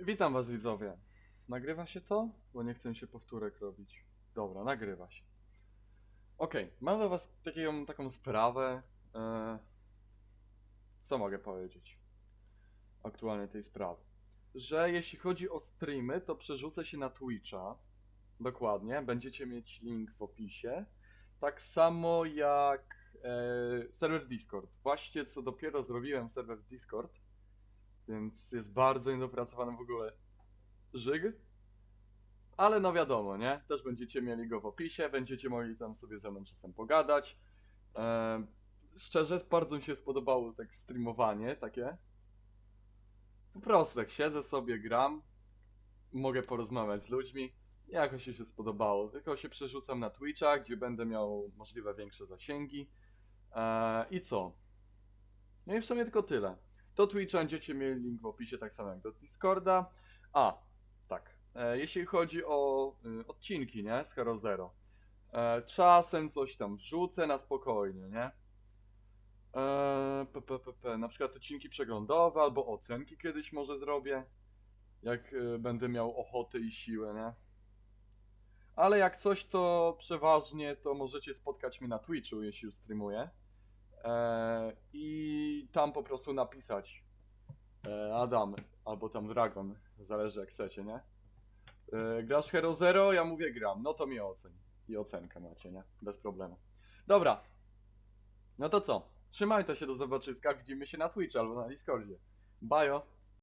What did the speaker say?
Witam was widzowie. Nagrywa się to? Bo nie chcę się powtórek robić. Dobra, nagrywa się. Okej, mam do was taką, taką sprawę. E, co mogę powiedzieć? Aktualnie tej sprawy. Że jeśli chodzi o streamy, to przerzucę się na Twitcha. Dokładnie, będziecie mieć link w opisie. Tak samo jak e, serwer Discord. Właśnie co dopiero zrobiłem serwer Discord. Więc jest bardzo niedopracowany w ogóle żyg. Ale no wiadomo, nie? Też będziecie mieli go w opisie, będziecie mogli tam sobie ze mną czasem pogadać. Eee, szczerze, bardzo mi się spodobało tak streamowanie takie. Po prostu tak siedzę sobie, gram, mogę porozmawiać z ludźmi. Jakoś mi się spodobało. Tylko się przerzucam na Twitcha, gdzie będę miał możliwe większe zasięgi. Eee, I co? No i w sumie tylko tyle. Do Twitcha będziecie mieli link w opisie, tak samo jak do Discorda. A, tak. E, jeśli chodzi o y, odcinki, nie? Z Hero Zero. E, czasem coś tam wrzucę na spokojnie, nie? E, p, p, p, p, na przykład odcinki przeglądowe albo ocenki kiedyś może zrobię. Jak y, będę miał ochotę i siłę, nie? Ale jak coś, to przeważnie to możecie spotkać mnie na Twitchu, jeśli już streamuję. E, tam po prostu napisać e, Adam albo tam Dragon, zależy jak chcecie, nie? E, grasz Hero Zero? Ja mówię gram, no to mnie oceń. I ocenkę macie, nie? Bez problemu. Dobra. No to co? Trzymajcie się do zobaczyska, widzimy się na Twitch albo na Discordzie. Bajo!